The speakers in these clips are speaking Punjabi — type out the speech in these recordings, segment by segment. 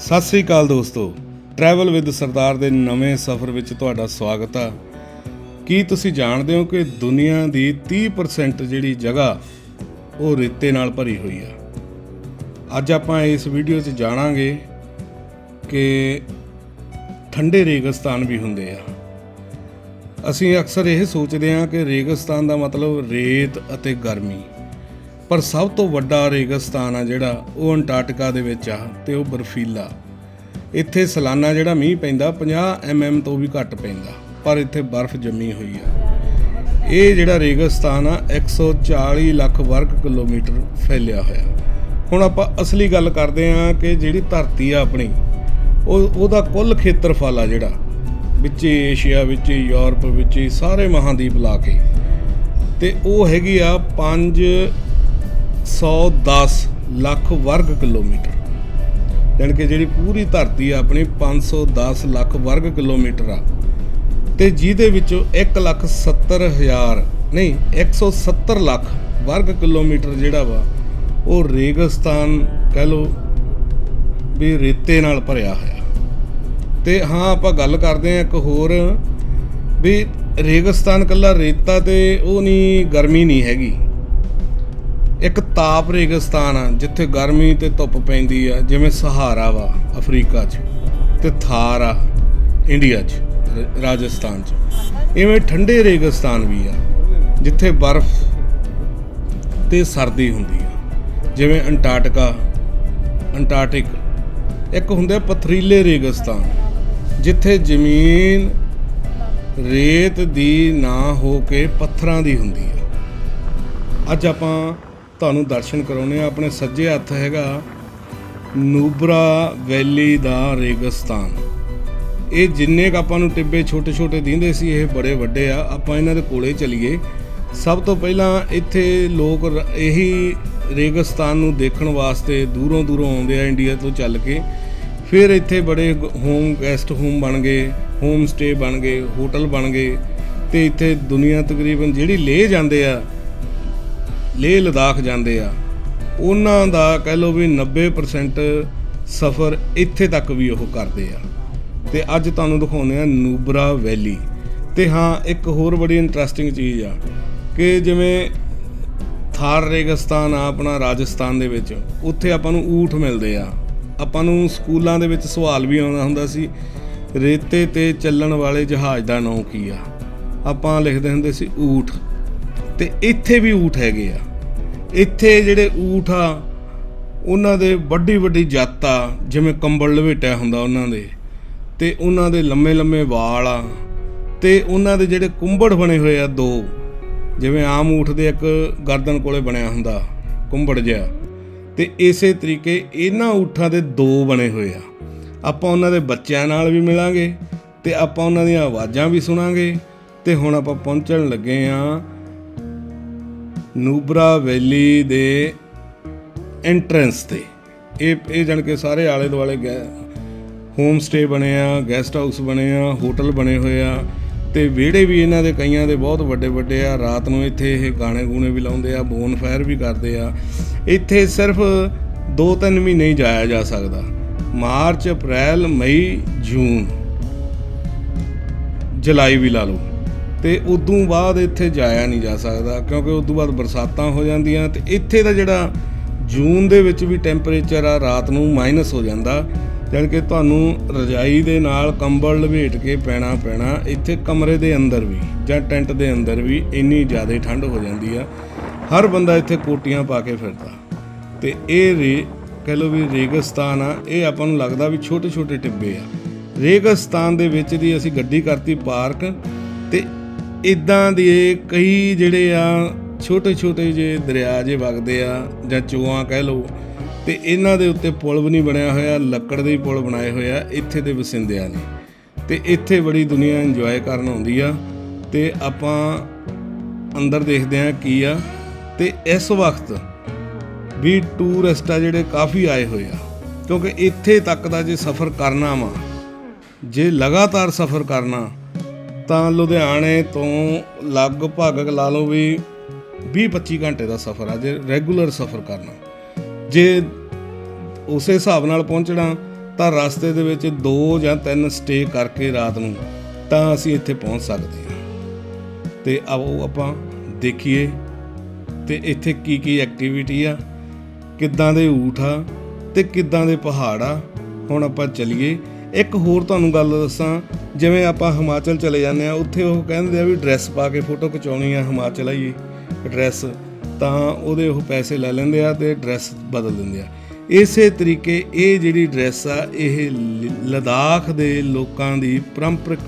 ਸਤਿ ਸ੍ਰੀ ਅਕਾਲ ਦੋਸਤੋ। ਟਰੈਵਲ ਵਿਦ ਸਰਦਾਰ ਦੇ ਨਵੇਂ ਸਫ਼ਰ ਵਿੱਚ ਤੁਹਾਡਾ ਸਵਾਗਤ ਆ। ਕੀ ਤੁਸੀਂ ਜਾਣਦੇ ਹੋ ਕਿ ਦੁਨੀਆ ਦੀ 30% ਜਿਹੜੀ ਜਗ੍ਹਾ, ਉਹ ਰੇਤੇ ਨਾਲ ਭਰੀ ਹੋਈ ਆ? ਅੱਜ ਆਪਾਂ ਇਸ ਵੀਡੀਓ 'ਚ ਜਾਣਾਂਗੇ ਕਿ ਠੰਡੇ ਰੇਗਿਸਤਾਨ ਵੀ ਹੁੰਦੇ ਆ। ਅਸੀਂ ਅਕਸਰ ਇਹ ਸੋਚਦੇ ਹਾਂ ਕਿ ਰੇਗਿਸਤਾਨ ਦਾ ਮਤਲਬ ਰੇਤ ਅਤੇ ਗਰਮੀ। ਪਰ ਸਭ ਤੋਂ ਵੱਡਾ ਰੇਗਿਸਤਾਨ ਆ ਜਿਹੜਾ, ਉਹ ਅੰਟਾਰਕਟਿਕਾ ਦੇ ਵਿੱਚ ਆ ਤੇ ਉਹ ਬਰਫੀਲਾ। ਇੱਥੇ ਸਾਲਾਨਾ ਜਿਹੜਾ ਮੀਂਹ ਪੈਂਦਾ 50 ਐਮਐਮ ਤੋਂ ਵੀ ਘੱਟ ਪੈਂਦਾ, ਪਰ ਇੱਥੇ ਬਰਫ਼ ਜੰਮੀ ਹੋਈ ਆ। ਇਹ ਜਿਹੜਾ ਰੇਗਿਸਤਾਨ ਆ 140 ਲੱਖ ਵਰਗ ਕਿਲੋਮੀਟਰ ਫੈਲਿਆ ਹੋਇਆ। ਹੁਣ ਆਪਾਂ ਅਸਲੀ ਗੱਲ ਕਰਦੇ ਆ ਕਿ ਜਿਹੜੀ ਧਰਤੀ ਆ ਆਪਣੀ, ਉਹ, ਉਹਦਾ ਕੁੱਲ ਖੇਤਰਫਲ ਆ ਜਿਹੜਾ। ਵਿੱਚ ਏਸ਼ੀਆ, ਵਿੱਚ ਯੂਰਪ, ਵਿੱਚ ਸਾਰੇ ਮਹਾਦੀਪ ਲਾ ਕੇ। ਤੇ ਉਹ ਹੈਗੀ ਆ 510 ਲੱਖ ਵਰਗ ਕਿਲੋਮੀਟਰ। ਯਾਨੀ ਕਿ ਜਿਹੜੀ ਪੂਰੀ ਧਰਤੀ ਆ, ਆਪਣੀ 510 ਲੱਖ ਵਰਗ ਕਿਲੋਮੀਟਰ ਆ। ਤੇ ਜਿਹਦੇ ਵਿੱਚੋਂ 1 ਲੱਖ 70 ਹਜ਼ਾਰ, ਨਹੀਂ 170 ਲੱਖ ਵਰਗ ਕਿਲੋਮੀਟਰ ਜਿਹੜਾ ਵਾ, ਉਹ ਰੇਗਿਸਤਾਨ ਕਹਿ ਲੋ ਵੀ ਰੇਤੇ ਨਾਲ ਭਰਿਆ ਹੋਇਆ। ਤੇ ਹਾਂ, ਆਪਾਂ ਗੱਲ ਕਰਦੇ ਹਾਂ ਇੱਕ ਹੋਰ ਵੀ ਰੇਗਿਸਤਾਨ ਕੱਲਾ ਰੇਤਾ ਤੇ ਉਹ ਨਹੀਂ, ਗਰਮੀ ਨਹੀਂ ਹੈਗੀ। ਇੱਕ ਤਾਪ ਰੇਗਿਸਤਾਨ ਆ, ਜਿੱਥੇ ਗਰਮੀ ਤੇ ਧੁੱਪ ਪੈਂਦੀ ਆ, ਜਿਵੇਂ ਸਹਾਰਾ ਵਾ ਅਫਰੀਕਾ 'ਚ ਤੇ ਥਾਰ ਆ ਇੰਡੀਆ 'ਚ ਰਾਜਸਥਾਨ 'ਚ। ਇਵੇਂ ਠੰਡੇ ਰੇਗਿਸਤਾਨ ਵੀ ਆ, ਜਿੱਥੇ ਬਰਫ਼ ਤੇ ਸਰਦੀ ਹੁੰਦੀ ਆ। ਜਿਵੇਂ ਅੰਟਾਰਕਟਿਕਾ, ਅੰਟਾਰਕਟਿਕ, ਇੱਕ ਹੁੰਦਾ ਪਥਰੀਲੇ ਰੇਗਿਸਤਾਨ ਜਿੱਥੇ ਜ਼ਮੀਨ ਰੇਤ ਦੀ ਨਾ ਹੋ ਕੇ ਪੱਥਰਾਂ ਦੀ ਹੁੰਦੀ ਹੈ ਅੱਜ ਆਪਾਂ ਤੁਹਾਨੂੰ ਦਰਸ਼ਨ ਕਰਾਉਨੇ ਆ ਆਪਣੇ ਸੱਜੇ ਹੱਥ ਹੈਗਾ ਨੂਬਰਾ ਵੈਲੀ ਦਾ ਰੇਗਿਸਤਾਨ। ਇਹ ਜਿੰਨੇ ਕ ਆਪਾਂ ਨੂੰ ਟਿੱਬੇ ਛੋਟੇ ਛੋਟੇ ਦਿੰਦੇ ਸੀ, ਇਹ ਬੜੇ ਵੱਡੇ ਆ। ਆਪਾਂ ਇਹਨਾਂ ਦੇ ਕੋਲੇ ਚਲੀਏ। ਸਭ ਤੋਂ ਪਹਿਲਾਂ ਇੱਥੇ ਲੋਕ ਰ- ਇਹੀ ਰੇਗਿਸਤਾਨ ਨੂੰ ਦੇਖਣ ਵਾਸਤੇ ਦੂਰੋਂ ਦੂਰੋਂ ਆਉਂਦੇ ਆ ਇੰਡੀਆ ਤੋਂ ਚੱਲ ਕੇ। ਫਿਰ ਇੱਥੇ ਬੜੇ ਹੋਮ ਗੈਸਟ ਹੋਮ ਬਣ ਗਏ ਹੋਮ ਸਟੇ ਬਣ ਗਏ ਹੋਟਲ ਬਣ ਗਏ। ਤੇ ਇੱਥੇ ਦੁਨੀਆ ਤਕਰੀਬਨ ਜਿਹੜੀ ਲੇ ਜਾਂਦੇ ਆ ਲੇਹ ਲਦਾਖ ਜਾਂਦੇ ਆ, ਉਹਨਾਂ ਦਾ ਕਹਿ ਲਓ ਵੀ 90% ਸਫ਼ਰ ਇੱਥੇ ਤੱਕ ਵੀ ਉਹ ਕਰਦੇ ਆ। ਤੇ ਅੱਜ ਤੁਹਾਨੂੰ ਦਿਖਾਉਂਦੇ ਆ ਨੂਬਰਾ ਵੈਲੀ। ਤੇ ਹਾਂ, ਇੱਕ ਹੋਰ ਬੜੀ ਇੰਟਰਸਟਿੰਗ ਚੀਜ਼ ਆ ਕਿ ਜਿਵੇਂ ਥਾਰ ਰੇਗਿਸਤਾਨ ਆ ਆਪਣਾ ਰਾਜਸਥਾਨ ਦੇ ਵਿੱਚ, ਉੱਥੇ ਆਪਾਂ ਨੂੰ ਊਠ ਮਿਲਦੇ ਆ। ਆਪਾਂ ਨੂੰ ਸਕੂਲਾਂ ਦੇ ਵਿੱਚ ਸਵਾਲ ਵੀ ਆਉਂਦਾ ਹੁੰਦਾ ਸੀ, ਰੇਤੇ ਤੇ ਚੱਲਣ ਵਾਲੇ ਜਹਾਜ਼ ਦਾ ਨਾਂ ਕੀ ਆ? ਆਪਾਂ ਲਿਖਦੇ ਹੁੰਦੇ ਸੀ ਊਠ। ਤੇ ਇੱਥੇ ਵੀ ਊਠ ਹੈਗੇ ਆ। ਇੱਥੇ ਜਿਹੜੇ ਊਠ ਆ, ਉਹਨਾਂ ਦੇ ਵੱਡੀ ਵੱਡੀ ਜੱਤ ਆ, ਜਿਵੇਂ ਕੰਬਲ ਲਵੇਟਿਆ ਹੁੰਦਾ ਉਹਨਾਂ ਦੇ। ਤੇ ਉਹਨਾਂ ਦੇ ਲੰਮੇ ਲੰਮੇ ਵਾਲ ਆ, ਤੇ ਉਹਨਾਂ ਦੇ ਜਿਹੜੇ ਕੁੰਬੜ ਬਣੇ ਹੋਏ ਆ ਦੋ, ਜਿਵੇਂ ਆਮ ਊਠ ਦੇ ਇੱਕ ਗਰਦਨ ਕੋਲੇ ਬਣਿਆ ਹੁੰਦਾ ਕੁੰਭੜ ਜਿਹਾ। ਤੇ ਇਸੇ ਤਰੀਕੇ ਇਹਨਾਂ ਊਠਾਂ ਦੇ ਦੋ ਬਣੇ ਹੋਏ ਆ। ਆਪਾਂ ਉਹਨਾਂ ਦੇ ਬੱਚਿਆਂ ਨਾਲ ਵੀ ਮਿਲਾਂਗੇ, ਤੇ ਆਪਾਂ ਉਹਨਾਂ ਦੀਆਂ ਆਵਾਜ਼ਾਂ ਵੀ ਸੁਣਾਂਗੇ, ਤੇ ਹੁਣ ਆਪਾਂ ਪਹੁੰਚਣ ਲੱਗੇ ਆ ਨੂਬਰਾ ਵੈਲੀ ਦੇ ਐਂਟਰੈਂਸ ਤੇ। ਇਹ ਇਹ ਜਾਣ ਕੇ ਸਾਰੇ ਆਲੇ ਦੁਆਲੇ ਗਏ ਹੋਮ ਸਟੇ ਬਣੇ ਆ ਗੈਸਟ ਹਾਊਸ ਬਣੇ ਆ ਹੋਟਲ ਬਣੇ ਹੋਏ ਆ। ਤੇ ਵਿਹੜੇ ਵੀ ਇਹਨਾਂ ਦੇ ਕਈਆਂ ਦੇ ਬਹੁਤ ਵੱਡੇ ਵੱਡੇ ਆ। ਰਾਤ ਨੂੰ ਇੱਥੇ ਇਹ ਗਾਣੇ ਗੂਣੇ ਵੀ ਲਾਉਂਦੇ ਆ ਬੋਨ ਫਾਇਰ ਵੀ ਕਰਦੇ ਆ। ਇੱਥੇ ਸਿਰਫ 2-3 ਮਹੀਨੇ ਹੀ ਜਾਇਆ ਜਾ ਸਕਦਾ। ਮਾਰਚ, ਅਪ੍ਰੈਲ, ਮਈ, ਜੂਨ। ਜੁਲਾਈ ਵੀ ਲਾ ਲਓ। ਤੇ ਉਦੋਂ ਬਾਅਦ ਇੱਥੇ ਜਾਇਆ ਨਹੀਂ ਜਾ ਸਕਦਾ, ਕਿਉਂਕਿ ਉਦੋਂ ਬਾਅਦ ਬਰਸਾਤਾਂ ਹੋ ਜਾਂਦੀਆਂ ਤੇ ਇੱਥੇ ਦਾ ਜਿਹੜਾ ਜੂਨ ਦੇ ਵਿੱਚ ਵੀ ਟੈਂਪਰੇਚਰ ਆ, ਰਾਤ ਨੂੰ ਮਾਈਨਸ ਹੋ ਜਾਂਦਾ, ਜਾਣੀ ਕਿ ਤੁਹਾਨੂੰ ਰਜਾਈ ਦੇ ਨਾਲ ਕੰਬਲ ਲਪੇਟ ਕੇ ਪੈਣਾ ਪੈਣਾ, ਇੱਥੇ ਕਮਰੇ ਦੇ ਅੰਦਰ ਵੀ ਜਾਂ ਟੈਂਟ ਦੇ ਅੰਦਰ ਵੀ ਇੰਨੀ ਜ਼ਿਆਦਾ ਠੰਡ ਹੋ ਜਾਂਦੀ ਆ। ਹਰ ਬੰਦਾ ਇੱਥੇ ਕੋਟੀਆਂ ਪਾ ਕੇ ਫਿਰਦਾ। ਤੇ ਇਹ ਰੇ, ਕਹਿ ਲਓ ਵੀ ਰੇਗਿਸਤਾਨ ਆ, ਇਹ ਆਪਾਂ ਨੂੰ ਲੱਗਦਾ ਵੀ ਛੋਟੇ ਛੋਟੇ ਟਿੱਬੇ ਆ। ਰੇਗਿਸਤਾਨ ਦੇ ਵਿੱਚ ਦੀ ਅਸੀਂ ਗੱਡੀ ਕਰਤੀ ਪਾਰਕ ਤੇ ਇਦਾਂ ਦੇ ਕਈ ਜਿਹੜੇ ਆ, ਛੋਟੇ ਛੋਟੇ ਜੇ ਦਰਿਆ ਜੇ ਵਗਦੇ ਆ, ਜਾਂ ਚੋਆਂ ਕਹਿ ਲਓ, ਤੇ ਇਹਨਾਂ ਦੇ ਉੱਤੇ ਪੁਲ ਵੀ ਨਹੀਂ ਬਣਿਆ ਹੋਇਆ, ਲੱਕੜ ਦੇ ਹੀ ਪੁਲ ਬਣਾਏ ਹੋਏ ਆ, ਇੱਥੇ ਦੇ ਵਸਿੰਦਿਆਂ ਨੇ। ਤੇ ਇੱਥੇ ਬੜੀ ਦੁਨੀਆ ਇੰਜੋਏ ਕਰਨ ਆਉਂਦੀ ਆ, ਤੇ ਆਪਾਂ ਅੰਦਰ ਦੇਖਦੇ ਆ ਕੀ ਆ, ਤੇ ਇਸ ਵਕਤ ਵੀ ਟੂਰਿਸਟ ਆ ਜਿਹੜੇ ਕਾਫੀ ਆਏ ਹੋਏ ਆ, ਕਿਉਂਕਿ ਇੱਥੇ ਤੱਕ ਦਾ ਜੇ ਸਫ਼ਰ ਕਰਨਾ ਵਾ, ਜੇ ਲਗਾਤਾਰ ਸਫ਼ਰ ਕਰਨਾ ਤਾਂ ਲੁਧਿਆਣੇ ਤੋਂ ਲਗਭਗ ਲਾ ਲਓ ਵੀ 20-25 ਘੰਟੇ ਦਾ ਸਫ਼ਰ ਆ, ਜੇ ਰੈਗੂਲਰ ਸਫ਼ਰ ਕਰਨਾ। ਜੇ ਉਸੇ ਹਿਸਾਬ ਨਾਲ ਪਹੁੰਚਣਾ, ਤਾਂ ਰਸਤੇ ਦੇ ਵਿੱਚ ਦੋ ਜਾਂ ਤਿੰਨ ਸਟੇ ਕਰਕੇ ਰਾਤ ਨੂੰ ਤਾਂ ਅਸੀਂ ਇੱਥੇ ਪਹੁੰਚ ਸਕਦੇ ਹਾਂ। ਤੇ ਆਓ ਆਪਾਂ ਦੇਖੀਏ ਤੇ ਇੱਥੇ ਕੀ ਕੀ ਐਕਟੀਵਿਟੀ ਆ, ਕਿੱਦਾਂ ਦੇ ਊਠ ਆ ਤੇ ਕਿੱਦਾਂ ਦੇ ਪਹਾੜ ਆ। ਹੁਣ ਆਪਾਂ ਚੱਲੀਏ ਇੱਕ ਹੋਰ ਤੁਹਾਨੂੰ ਗੱਲ ਦੱਸਾਂ, ਜਿਵੇਂ ਆਪਾਂ ਹਿਮਾਚਲ ਚਲੇ ਜਾਂਦੇ ਆ ਉੱਥੇ ਉਹ ਕਹਿੰਦੇ ਆ ਵੀ ਡਰੈਸ ਪਾ ਕੇ ਫੋਟੋ ਖਿਚਾਉਣੀ ਆ ਹਿਮਾਚਲ ਆਈ ਡਰੈਸ ਤਾਂ ਉਹਦੇ ਉਹ ਪੈਸੇ ਲੈ ਲੈਂਦੇ ਆ ਤੇ ਡਰੈਸ ਬਦਲ ਦਿੰਦੇ ਆ। ਇਸੇ ਤਰੀਕੇ ਇਹ ਜਿਹੜੀ ਡਰੈਸ ਆ, ਇਹ ਲ- ਲਦਾਖ ਦੇ ਲੋਕਾਂ ਦੀ ਪਰੰਪਰਿਕ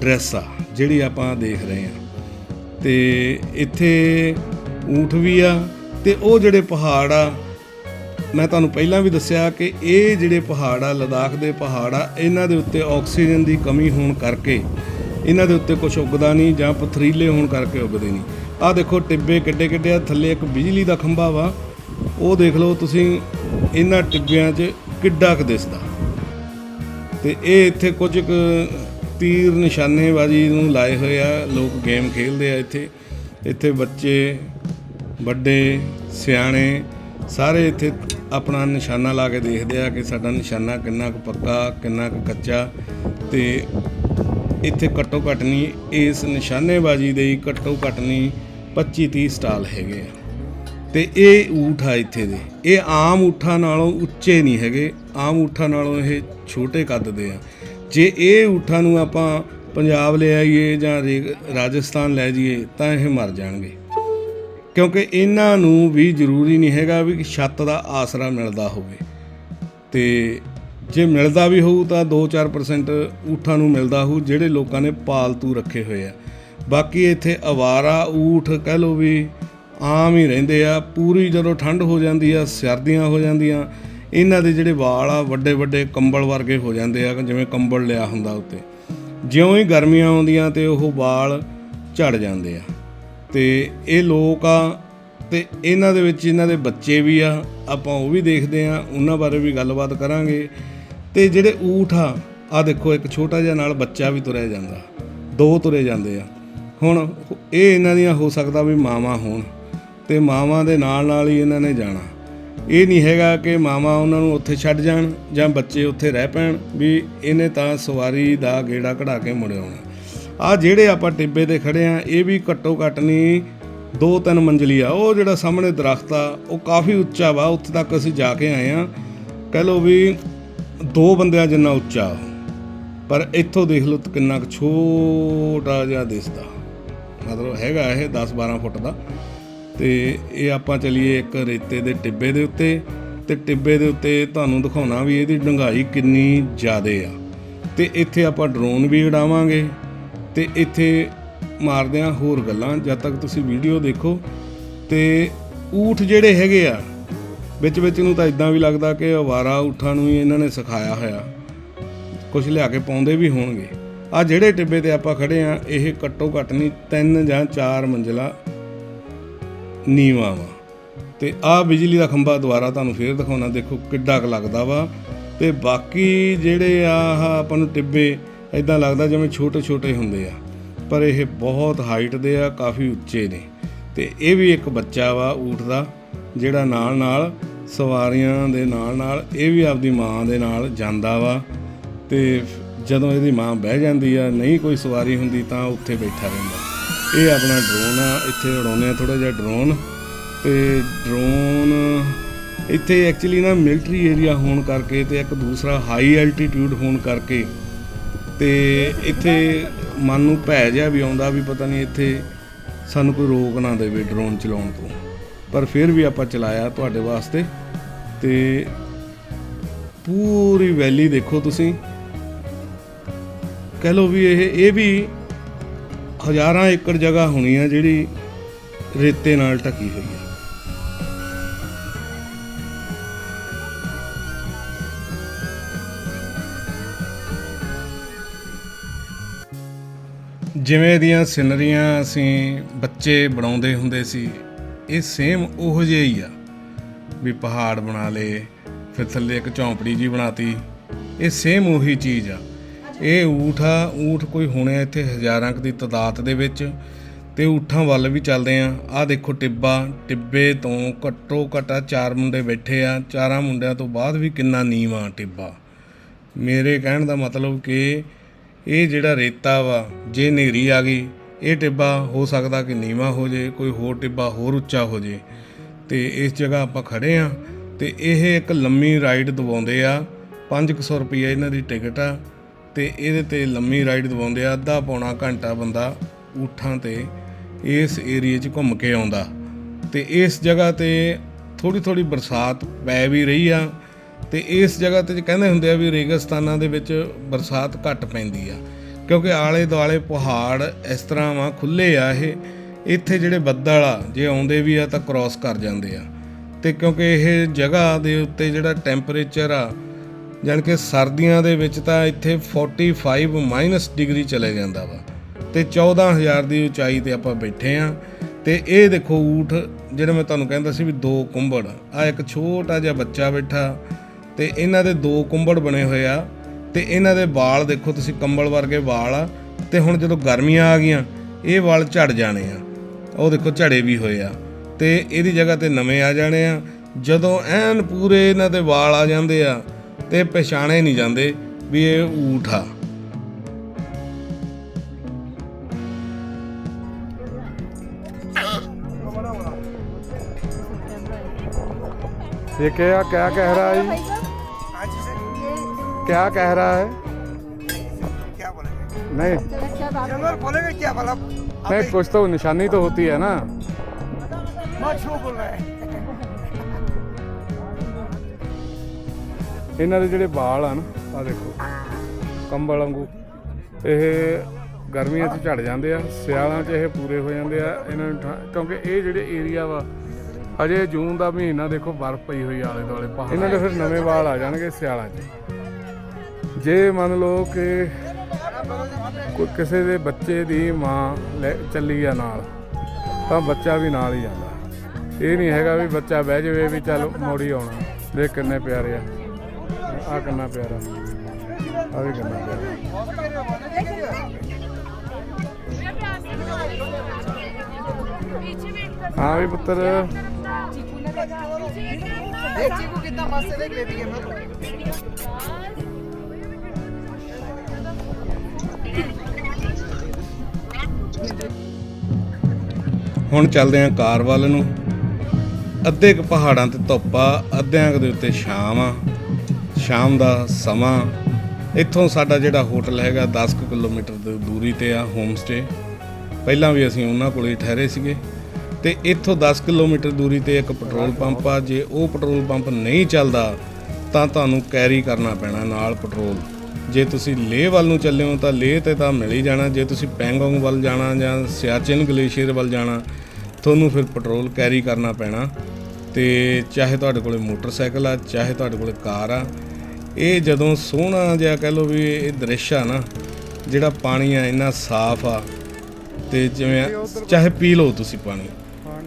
ਡਰੈਸ ਆ, ਜਿਹੜੀ ਆਪਾਂ ਦੇਖ ਰਹੇ ਆ ਤੇ ਇੱਥੇ ਊਠ ਵੀ ਆ, ਤੇ ਉਹ ਜਿਹੜੇ ਪਹਾੜ ਆ ਮੈਂ ਤੁਹਾਨੂੰ ਪਹਿਲਾਂ ਵੀ ਦੱਸਿਆ ਕਿ ਇਹ ਜਿਹੜੇ ਪਹਾੜ ਆ, ਲਦਾਖ ਦੇ ਪਹਾੜ ਆ, ਇਹਨਾਂ ਦੇ ਉੱਤੇ ਆਕਸੀਜਨ ਦੀ ਕਮੀ ਹੋਣ ਕਰਕੇ, ਇਹਨਾਂ ਦੇ ਉੱਤੇ ਕੁਝ ਉੱਗਦਾ ਨਹੀਂ ਜਾਂ ਪਥਰੀਲੇ ਹੋਣ ਕਰਕੇ ਉੱਗਦੇ ਨਹੀਂ। ਆਹ ਦੇਖੋ, ਟਿੱਬੇ ਕਿੱਡੇ ਕਿੱਡੇ ਆ, ਥੱਲੇ ਇੱਕ ਬਿਜਲੀ ਦਾ ਖੰਭਾ ਵਾ। ਉਹ ਦੇਖ ਲਓ ਤੁਸੀਂ, ਇਹਨਾਂ ਟਿੱਬਿਆਂ 'ਚ ਕਿੱਡਾ ਕੁ ਦਿਸਦਾ। ਤੇ ਇਹ ਇੱਥੇ ਕੁਝ ਕੁ ਤੀਰ ਨਿਸ਼ਾਨੇਬਾਜ਼ੀ ਨੂੰ ਲਾਏ ਹੋਏ ਆ, ਲੋਕ ਗੇਮ ਖੇਡਦੇ ਆ ਇੱਥੇ। ਇੱਥੇ ਬੱਚੇ, ਵੱਡੇ, ਸਿਆਣੇ ਸਾਰੇ ਇੱਥੇ ਆਪਣਾ ਨਿਸ਼ਾਨਾ ਲਾ ਕੇ ਦੇਖਦੇ ਆ ਕਿ ਸਾਡਾ ਨਿਸ਼ਾਨਾ ਕਿੰਨਾ ਕੁ ਪੱਕਾ, ਕਿੰਨਾ ਕੁ ਕੱਚਾ ਤੇ ਇੱਥੇ ਘੱਟੋ ਘੱਟ ਨਹੀਂ, ਇਸ ਨਿਸ਼ਾਨੇਬਾਜ਼ੀ ਦੇ ਘੱਟੋ ਘੱਟ ਨਹੀਂ 25 30 ਸਟਾਲ ਹੈਗੇ ਆ। ਤੇ ਇਹ ਊਠ ਆ ਇੱਥੇ ਦੇ। ਇਹ ਆਮ ਊਠਾਂ ਨਾਲੋਂ ਉੱਚੇ ਨਹੀਂ ਹੈਗੇ। ਆਮ ਊਠਾਂ ਨਾਲੋਂ ਇਹ ਛੋਟੇ ਕੱਦ ਦੇ ਆ। ਜੇ ਇਹ ਊਠਾਂ ਨੂੰ ਆਪਾਂ ਪੰਜਾਬ ਲੈ ਆਈਏ ਜਾਂ ਰੇ- ਰਾਜਸਥਾਨ ਲੈ ਜਾਈਏ ਤਾਂ ਇਹ ਮਰ ਜਾਣਗੇ। ਕਿਉਂਕਿ ਇਹਨਾਂ ਨੂੰ ਵੀ ਜ਼ਰੂਰੀ ਨਹੀਂ ਹੈਗਾ ਵੀ ਛੱਤ ਦਾ ਆਸਰਾ ਮਿਲਦਾ ਹੋਵੇ। ਤੇ ਜੇ ਮਿਲਦਾ ਵੀ ਹੋਊ ਤਾਂ 2-4% ਊਠਾਂ ਨੂੰ ਮਿਲਦਾ ਹੋਊ ਜਿਹੜੇ ਲੋਕਾਂ ਨੇ ਪਾਲਤੂ ਰੱਖੇ ਹੋਏ ਆ। ਬਾਕੀ ਇੱਥੇ ਅਵਾਰਾ, ਊਠ ਕਹਿ ਲੋ ਵੀ ਆਮ ਹੀ ਰਹਿੰਦੇ ਆ। ਪੂਰੀ ਜਦੋਂ ਠੰਡ ਹੋ ਜਾਂਦੀ ਆ, ਸਰਦੀਆਂ ਹੋ ਜਾਂਦੀਆਂ, ਇਹਨਾਂ ਦੇ ਜਿਹੜੇ ਵਾਲ ਆ ਵੱਡੇ ਵੱਡੇ ਕੰਬਲ ਵਰਗੇ ਹੋ ਜਾਂਦੇ ਆ, ਜਿਵੇਂ ਕੰਬਲ ਲਿਆ ਹੁੰਦਾ ਉੱਤੇ। ਜਿਉਂ ਹੀ ਗਰਮੀਆਂ ਆਉਂਦੀਆਂ ਤੇ ਉਹ ਵਾਲ ਝੜ ਜਾਂਦੇ ਆ। ਤੇ ਇਹ ਲੋਕ ਆ ਤੇ ਇਹਨਾਂ ਦੇ ਵਿੱਚ ਇਹਨਾਂ ਦੇ ਬੱਚੇ ਵੀ ਆ, ਆਪਾਂ ਉਹ ਵੀ ਦੇਖਦੇ ਆ ਉਹਨਾਂ ਬਾਰੇ ਵੀ ਗੱਲਬਾਤ ਕਰਾਂਗੇ। ਤੇ ਜਿਹੜੇ ਊਠ ਆ ਆ ਦੇਖੋ ਇੱਕ ਛੋਟਾ ਜਿਹਾ ਨਾਲ ਬੱਚਾ ਵੀ ਤੁਰਿਆ ਜਾਂਦਾ, ਦੋ ਤੁਰੇ ਜਾਂਦੇ ਆ। ਹੁਣ ਇਹ ਇਹਨਾਂ ਦੀਆਂ ਹੋ ਸਕਦਾ ਵੀ ਮਾਵਾਂ ਹੋਣ ਤੇ ਮਾਵਾਂ ਦੇ ਨਾਲ ਨਾਲ ਹੀ ਇਹਨਾਂ ਨੇ ਜਾਣਾ। ਇਹ ਨਹੀਂ ਹੈਗਾ ਕਿ ਮਾਵਾਂ ਉਹਨਾਂ ਨੂੰ ਉੱਥੇ ਛੱਡ ਜਾਣ ਜਾਂ ਬੱਚੇ ਉੱਥੇ ਰਹਿ ਪੈਣ, ਵੀ ਇਹਨੇ ਤਾਂ ਸਵਾਰੀ ਦਾ ਗੇੜਾ ਕਢਾ ਕੇ ਮੁੜ ਆਉਣਾ। ਆ ਜਿਹੜੇ ਆਪਾਂ ਟਿੱਬੇ ਤੇ ਖੜੇ ਆ, ਇਹ ਵੀ ਘੱਟੋ ਘੱਟ ਨਹੀਂ ਦੋ ਤਿੰਨ ਮੰਜ਼ਲੀ ਆ। ਉਹ ਜਿਹੜਾ ਸਾਹਮਣੇ ਦਰਖਤ ਆ, ਉਹ ਕਾਫੀ ਉੱਚਾ ਵਾ, ਉੱਥੇ ਤੱਕ ਅਸੀਂ ਜਾ ਕੇ ਆਏ ਆ। ਕਹਿ ਲਓ ਵੀ ਦੋ ਬੰਦਿਆਂ ਜਿੰਨਾ ਉੱਚਾ। ਪਰ ਇੱਥੋਂ ਦੇਖ ਲਓ ਕਿੰਨਾ ਕੁ ਛੋਟਾ ਜਿਹਾ ਦਿਸਦਾ ਮਤਲਬ ਹੈਗਾ ਇਹ 10 12 ਫੁੱਟ ਦਾ। ਤੇ ਇਹ ਆਪਾਂ ਚਲੀਏ ਇੱਕ ਰੇਤੇ ਦੇ ਟਿੱਬੇ ਦੇ ਉੱਤੇ। ਤੇ ਟਿੱਬੇ ਦੇ ਉੱਤੇ ਤੁਹਾਨੂੰ ਦਿਖਾਉਣਾ ਵੀ ਇਹਦੀ ਡੂੰਘਾਈ ਕਿੰਨੀ ਜ਼ਿਆਦੇ ਆ। ਤੇ ਇੱਥੇ ਆਪਾਂ ਡਰੋਨ ਵੀ ਉਡਾਵਾਂਗੇ। ਤੇ ਇੱਥੇ ਮਾਰਦੇ ਆ ਹੋਰ ਗੱਲਾਂ, ਜਦ ਤੱਕ ਤੁਸੀਂ ਵੀਡੀਓ ਦੇਖੋ। ਤੇ ਊਠ ਜਿਹੜੇ ਹੈਗੇ ਆ, ਵਿੱਚ ਵਿੱਚ ਨੂੰ ਤਾਂ ਇਦਾਂ ਵੀ ਲੱਗਦਾ ਕਿ ਅਵਾਰਾ ਊਠਾਂ ਨੂੰ ਹੀ ਇਹਨਾਂ ਨੇ ਸਿਖਾਇਆ ਹੋਇਆ। ਕੁਝ ਲਿਆ ਕੇ ਪਾਉਂਦੇ ਵੀ ਹੋਣਗੇ। ਆ ਜਿਹੜੇ ਟਿੱਬੇ ਤੇ ਆਪਾਂ ਖੜੇ ਆ ਇਹ ਘੱਟੋ ਘੱਟ ਨਹੀਂ, ਤਿੰਨ ਜਾਂ ਚਾਰ ਮੰਜ਼ਲਾ ਨੀਵਾਂ ਵਾ। ਤੇ ਆ ਬਿਜਲੀ ਦਾ ਖੰਭਾ ਦੁਆਰਾ ਤੁਹਾਨੂੰ ਫੇਰ ਦਿਖਾਉਣਾ, ਦੇਖੋ ਕਿੱਡਾ ਕੁ ਲੱਗਦਾ ਵਾ। ਤੇ ਬਾਕੀ ਜਿਹੜੇ ਆ, ਆਹ ਆਪਾਂ ਨੂੰ ਟਿੱਬੇ ਇਦਾਂ ਲੱਗਦਾ ਜਿਵੇਂ ਛੋਟੇ ਛੋਟੇ ਹੁੰਦੇ ਆ। ਪਰ ਇਹ ਬਹੁਤ ਹਾਈਟ ਦੇ ਆ, ਕਾਫੀ ਉੱਚੇ ਨੇ। ਤੇ ਇਹ ਵੀ ਇੱਕ ਬੱਚਾ ਵਾ ਊਠ ਦਾ, ਜਿਹੜਾ ਨਾਲ ਨਾਲ ਸਵਾਰੀਆਂ ਦੇ ਨਾਲ ਨਾਲ ਇਹ ਵੀ ਆਪਦੀ ਮਾਂ ਦੇ ਨਾਲ ਜਾਂਦਾ ਵਾ। ਤੇ ਜਦੋਂ ਇਹਦੀ ਮਾਂ ਬਹਿ ਜਾਂਦੀ ਆ, ਨਹੀਂ ਕੋਈ ਸਵਾਰੀ ਹੁੰਦੀ ਤਾਂ ਉੱਥੇ ਬੈਠਾ ਰਹਿੰਦਾ। ਇਹ ਆਪਣਾ ਡਰੋਨ ਆ, ਇੱਥੇ ਉਡਾਉਂਦੇ ਆ ਥੋੜਾ ਜਿਹਾ ਡਰੋਨ ਤੇ ਡਰੋਨ ਇੱਥੇ ਐਕਚੁਅਲੀ ਨਾ ਮਿਲਟਰੀ ਏਰੀਆ ਹੋਣ ਕਰਕੇ ਤੇ ਇੱਕ ਦੂਸਰਾ ਹਾਈ ਐਲਟੀਟਿਊਡ ਹੋਣ ਕਰਕੇ ਤੇ ਇੱਥੇ ਮਨ ਨੂੰ ਭੈ ਜਿਹਾ ਵੀ ਆਉਂਦਾ ਵੀ ਪਤਾ ਨਹੀਂ ਇੱਥੇ ਸਾਨੂੰ ਕੋਈ ਰੋਕ ਨਾ ਦੇਵੇ ਡਰੋਨ ਚਲਾਉਣ ਤੋਂ। ਪਰ ਫਿਰ ਵੀ ਆਪਾਂ ਚਲਾਇਆ ਤੁਹਾਡੇ ਵਾਸਤੇ ਤੇ ਪੂਰੀ ਵੈਲੀ ਦੇਖੋ ਤੁਸੀਂ। ਕਹਿ ਲਓ ਵੀ ਇਹ ਇਹ ਵੀ ਹਜ਼ਾਰਾਂ ਏਕੜ ਜਗ੍ਹਾ ਹੋਣੀ ਆ ਜਿਹੜੀ ਰੇਤੇ ਨਾਲ ਢਕੀ ਹੋਈ ਹੈ। ਜਿਵੇਂ ਦੀਆਂ ਸਿਨਰੀਆਂ ਅਸੀਂ ਬੱਚੇ ਬਣਾਉਂਦੇ ਹੁੰਦੇ ਸੀ, ਇਹ ਸੇਮ ਉਹੋ ਜਿਹਾ ਹੀ ਆ। ਵੀ ਪਹਾੜ ਬਣਾ ਲਏ, ਫਿਰ ਥੱਲੇ ਇੱਕ ਝੌਂਪੜੀ ਜੀ ਬਣਾਤੀ, ਇਹ ਸੇਮ ਉਹੀ ਚੀਜ਼ ਆ। ਇਹ ਊਠ ਆ, ਊਠ ਕੋਈ ਹੋਣੇ ਇੱਥੇ ਹਜ਼ਾਰਾਂ ਕੁ ਦੀ ਤਦਾਦ ਦੇ ਵਿੱਚ, ਤੇ ਊਠਾਂ ਵੱਲ ਵੀ ਚੱਲਦੇ ਆ। ਆਹ ਦੇਖੋ ਟਿੱਬਾ, ਟਿੱਬੇ ਤੋਂ ਘੱਟੋ ਘੱਟਾ ਚਾਰ ਮੁੰਡੇ ਬੈਠੇ ਆ, ਚਾਰਾਂ ਮੁੰਡਿਆਂ ਤੋਂ ਬਾਅਦ ਵੀ ਕਿੰਨਾ ਨੀਵਾਂ ਟਿੱਬਾ। ਮੇਰੇ ਕਹਿਣ ਦਾ ਮਤਲਬ ਕਿ ਇਹ ਜਿਹੜਾ ਰੇਤਾ ਵਾ, ਜੇ ਹਨੇਰੀ ਆ ਗਈ, ਇਹ ਟਿੱਬਾ ਹੋ ਸਕਦਾ ਕਿ ਨੀਵਾ ਹੋ ਜੇ, ਕੋਈ ਹੋਰ ਟਿੱਬਾ ਹੋਰ ਉੱਚਾ ਹੋ ਜੇ। ਤੇ ਇਸ ਜਗ੍ਹਾ ਆਪਾਂ ਖੜੇ ਆ ਤੇ ਇਹ ਇੱਕ ਲੰਮੀ ਰਾਈਡ ਦਵਾਉਂਦੇ ਆ 500 ਰੁਪਏ ਇਹਨਾਂ ਦੀ ਟਿਕਟ ਆ। ਤੇ ਇਹਦੇ ਤੇ ਲੰਮੀ ਰਾਈਡ ਦਵਾਉਂਦੇ ਆ, ਅੱਧਾ ਪੌਣਾ ਘੰਟਾ ਬੰਦਾ ਊਠਾਂ ਤੇ ਇਸ ਏਰੀਏ 'ਚ ਘੁੰਮ ਕੇ ਆਉਂਦਾ। ਤੇ ਇਸ ਜਗ੍ਹਾ ਤੇ ਥੋੜੀ ਥੋੜੀ ਬਰਸਾਤ ਪੈ ਵੀ ਰਹੀ ਆ ਤੇ ਇਸ ਜਗ੍ਹਾ ਤੇ ਕਹਿੰਦੇ ਹੁੰਦੇ ਆ ਵੀ ਰੇਗਿਸਤਾਨਾਂ ਦੇ ਵਿੱਚ ਬਰਸਾਤ ਘੱਟ ਪੈਂਦੀ ਆ, ਕਿਉਂਕਿ ਆਲੇ ਦੁਆਲੇ ਪਹਾੜ ਇਸ ਤਰ੍ਹਾਂ ਵਾ ਖੁੱਲੇ ਆ ਇਹ, ਇੱਥੇ ਜਿਹੜੇ ਬੱਦਲ ਆ, ਜੇ ਆਉਂਦੇ ਵੀ ਆ ਤਾਂ ਕ੍ਰਾਸ ਕਰ ਜਾਂਦੇ ਆ। ਤੇ ਕਿਉਂਕਿ ਇਹ ਜਗ੍ਹਾ ਦੇ ਉੱਤੇ ਜਿਹੜਾ ਟੈਂਪਰੇਚਰ ਆ, ਜਾਣੀ ਕਿ ਸਰਦੀਆਂ ਦੇ ਵਿੱਚ ਤਾਂ ਇੱਥੇ 45 ਮਾਈਨਸ ਡਿਗਰੀ ਚਲੇ ਜਾਂਦਾ ਵਾ। ਤੇ 14000 ਦੀ ਉਚਾਈ ਤੇ ਆਪਾਂ ਬੈਠੇ ਆ, ਤੇ ਇਹ ਦੇਖੋ ਊਠ, ਜਿਹੜਾ ਮੈਂ ਤੁਹਾਨੂੰ ਕਹਿੰਦਾ ਸੀ ਵੀ ਦੋ ਕੁੰਬੜ ਆ ਇੱਕ ਛੋਟਾ ਜਿਹਾ ਬੱਚਾ ਬੈਠਾ ਤੇ ਇਹਨਾਂ ਦੇ ਦੋ ਕੁੰਬੜ ਬਣੇ ਹੋਏ ਆ ਤੇ ਇਹਨਾਂ ਦੇ ਵਾਲ ਦੇਖੋ ਤੁਸੀਂ ਕੰਬਲ ਵਰਗੇ ਵਾਲ ਆ ਤੇ ਹੁਣ ਜਦੋਂ ਗਰਮੀਆਂ ਆ ਗਈਆਂ ਇਹ ਵਾਲ ਝੜ ਜਾਣੇ ਆ ਉਹ ਦੇਖੋ ਝੜੇ ਵੀ ਹੋਏ ਆ ਤੇ ਇਹਦੀ ਜਗ੍ਹਾ ਤੇ ਨਵੇਂ ਆ ਜਾਣੇ ਆ ਜਦੋਂ ਐਨ ਪੂਰੇ ਇਹਨਾਂ ਦੇ ਵਾਲ ਆ ਜਾਂਦੇ ਆ ਤੇ ਪਛਾਣੇ ਨਹੀਂ ਜਾਂਦੇ ਵੀ ਇਹ ਊਠ ਆ ये क्या क्या कह रहा है ये? आज से क्या कह रहा है क्या बोलेंगे नहीं जानवर बोलेंगे क्या बोला नहीं कुछ तो निशानी तो होती है ना मछू बोल रहे हैं ਇਹਨਾਂ ਦੇ ਜਿਹੜੇ ਵਾਲ ਆ ਨਾ ਆ ਦੇਖੋ ਕੰਬਲ ਵਾਂਗੂ ਇਹ ਗਰਮੀਆਂ 'ਚ ਝੜ ਜਾਂਦੇ ਆ ਸਿਆਲਾਂ 'ਚ ਇਹ ਪੂਰੇ ਹੋ ਜਾਂਦੇ ਆ ਇਹਨਾਂ ਨੂੰ ਠਾ- ਕਿਉਂਕਿ ਇਹ ਜਿਹੜੇ ਏਰੀਆ ਵਾ ਅਜੇ ਜੂਨ ਦਾ ਮਹੀਨਾ ਦੇਖੋ ਬਰਫ਼ ਪਈ ਹੋਈ ਆ ਆਲੇ ਦੁਆਲੇ ਪਹਾੜ ਇਹਨਾਂ ਦੇ ਫਿਰ ਨਵੇਂ ਵਾਲ ਆ ਜਾਣਗੇ ਸਿਆਲਾਂ 'ਚ ਜੇ ਮੰਨ ਲਓ ਕਿ ਕੋਈ ਕਿਸੇ ਦੇ ਬੱਚੇ ਦੀ ਮਾਂ ਲੈ ਚੱਲੀ ਆ ਨਾਲ, ਤਾਂ ਬੱਚਾ ਵੀ ਨਾਲ ਹੀ ਜਾਂਦਾ। ਇਹ ਨਹੀਂ ਹੈਗਾ ਵੀ ਬੱਚਾ ਬਹਿ ਜਾਵੇ ਵੀ ਚੱਲ ਮੋੜੀ ਆਉਣਾ। ਦੇਖ ਕਿੰਨੇ ਪਿਆਰੇ ਆ। ਆ ਕਿੰਨਾ ਪਿਆਰਾ। ਆ ਵੀ ਕਿੰਨਾ ਪਿਆਰਾ। ਹਾਂ ਵੀ ਪੁੱਤਰ। ਇਹ ਚੀਕੂ ਕਿੰਨਾ ਮਾਸੇ ਦੇ ਬੇਬੀ ਹੈ ਮੈਂ। ਹੁਣ ਚੱਲਦੇ ਆਂ ਕਾਰ ਵੱਲ ਨੂੰ। ਅੱਧੇ ਕੁ ਪਹਾੜਾਂ ਤੇ ਧੁੱਪ ਆ ਅੱਧਿਆਂ ਕੁ ਦੇ ਉੱਤੇ ਸ਼ਾਮ ਆ। ਸ਼ਾਮ ਦਾ ਸਮਾਂ। ਇੱਥੋਂ ਸਾਡਾ ਜਿਹੜਾ ਹੋਟਲ ਹੈਗਾ 10 ਕੁ ਕਿਲੋਮੀਟਰ ਦੀ, ਦੂਰੀ ਤੇ ਆ ਹੋਮ ਸਟੇ ਪਹਿਲਾਂ ਵੀ ਅਸੀਂ ਉਹਨਾਂ ਕੋਲੇ ਹੀ ਠਹਿਰੇ ਸੀਗੇ। ਤੇ ਇੱਥੋਂ 10 ਕਿਲੋਮੀਟਰ ਦੂਰੀ ਤੇ ਇੱਕ ਪੈਟਰੋਲ ਪੰਪ ਆ। ਜੇ ਉਹ ਪੈਟਰੋਲ ਪੰਪ ਨਹੀਂ ਚੱਲਦਾ, ਤਾਂ ਤੁਹਾਨੂੰ ਕੈਰੀ ਕਰਨਾ ਪੈਣਾ ਨਾਲ ਪੈਟਰੋਲ। ਜੇ ਤੁਸੀਂ ਲੇਹ ਵੱਲ ਨੂੰ ਚੱਲੇ ਹੋ ਤਾਂ ਲੇਹ ਤੇ ਤਾਂ ਮਿਲ ਹੀ ਜਾਣਾ। ਜੇ ਤੁਸੀਂ ਪੈਂਗੋਂਗ ਵੱਲ ਜਾਣਾ ਜਾਂ ਸਿਆਚਿਨ ਗਲੇਸ਼ੀਅਰ ਵੱਲ ਜਾਣਾ, ਤੁਹਾਨੂੰ ਫਿਰ ਪੈਟਰੋਲ ਕੈਰੀ ਕਰਨਾ ਪੈਣਾ। ਤੇ ਚਾਹੇ ਤੁਹਾਡੇ ਕੋਲੇ ਮੋਟਰਸਾਈਕਲ ਆ, ਚਾਹੇ ਤੁਹਾਡੇ ਕੋਲੇ ਕਾਰ ਆ, ਇਹ ਜਦੋਂ ਸੋਹਣਾ ਜਿਹਾ ਕਹਿ ਲਓ ਵੀ ਇਹ ਦ੍ਰਿਸ਼ ਆ ਨਾ, ਜਿਹੜਾ ਪਾਣੀ ਆ ਇੰਨਾ ਸਾਫ਼ ਆ, ਤੇ ਜਿਵੇਂ ਚਾਹੇ ਪੀ ਲਓ ਤੁਸੀਂ ਪਾਣੀ,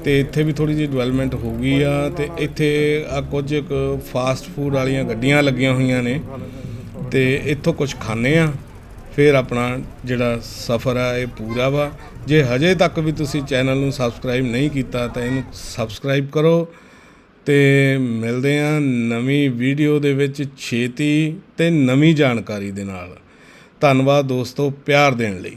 ਤੇ ਇੱਥੇ ਵੀ ਥੋੜੀ ਜਿਹੀ ਡਿਵੈਲਪਮੈਂਟ ਹੋ ਗਈ ਆ, ਤੇ ਇੱਥੇ ਆ ਕੁਝ ਕੁ ਫਾਸਟ ਫੂਡ ਵਾਲੀਆਂ ਗੱਡੀਆਂ ਲੱਗੀਆਂ ਹੋਈਆਂ ਨੇ। ਤੇ ਇੱਥੋਂ ਕੁਝ ਖਾਣੇ ਆ, ਫਿਰ ਆਪਣਾ ਜਿਹੜਾ ਸਫ਼ਰ ਆ, ਇਹ ਪੂਰਾ ਵਾ। ਜੇ ਹਜੇ ਤੱਕ ਵੀ ਤੁਸੀਂ ਚੈਨਲ ਨੂੰ ਸਬਸਕ੍ਰਾਈਬ ਨਹੀਂ ਕੀਤਾ, ਤਾਂ ਇਹਨੂੰ ਸਬਸਕ੍ਰਾਈਬ ਕਰੋ ਤੇ ਮਿਲਦੇ ਆ ਨਵੀਂ ਵੀਡੀਓ ਦੇ ਵਿੱਚ ਛੇਤੀ ਤੇ ਨਵੀਂ ਜਾਣਕਾਰੀ ਦੇ ਨਾਲ। ਧੰਨਵਾਦ ਦੋਸਤੋ, ਪਿਆਰ ਦੇਣ ਲਈ।